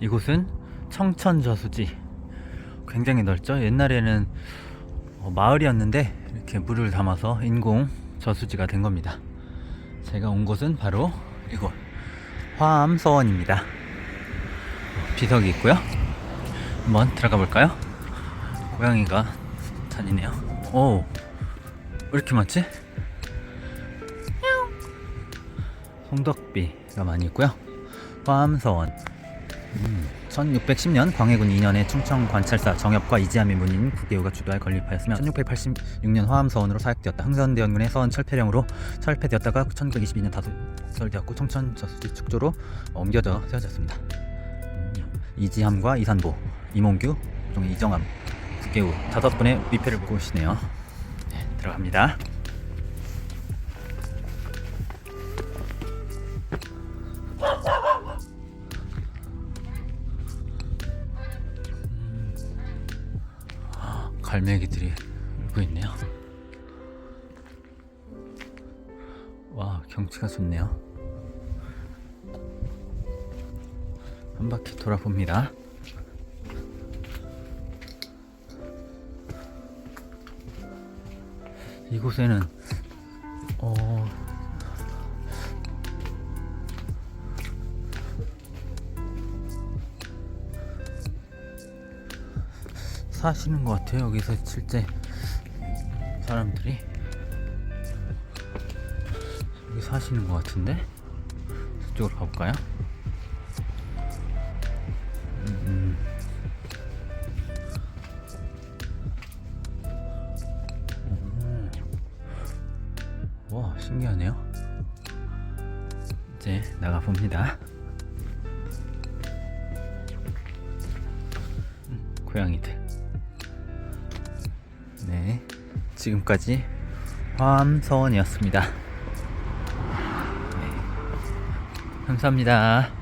이곳은 청천저수지. 굉장히 넓죠? 옛날에는 어, 마을이었는데 이렇게 물을 담아서 인공 저수지가 된 겁니다. 제가 온 곳은 바로 이곳 화암서원입니다. 비석이 있고요. 한번 들어가 볼까요? 고양이가 다니네요. 오, 왜 이렇게 많지? 홍덕비가 많이 있고요. 화암서원. 음, 1610년 광해군 2년에 충청 관찰사 정엽과 이지함의 문인 구계우가 주도하여 건립하였으며 1686년 화암서원으로 사역되었다. 흥선대원군의 서원 철폐령으로 철폐되었다가 1922년 다설되었고 청천 저수지 축조로 옮겨져 세워졌습니다. 음, 이지함과 이산보, 이몽규, 이정함, 구계우 다섯 분의 위패를 보시네요. 네, 들어갑니다. 갈매기들이 울고 있네요. 와, 경치가 좋네요. 한 바퀴 돌아봅니다. 이곳에는 어 사시는 것 같아요. 여기서 실제 사람들이 여기 사시는 것 같은데 저쪽으로 가볼까요? 음. 음. 와 신기하네요. 이제 나가 봅니다. 음, 고양이들. 지금까지 화암서원이었습니다. 네, 감사합니다.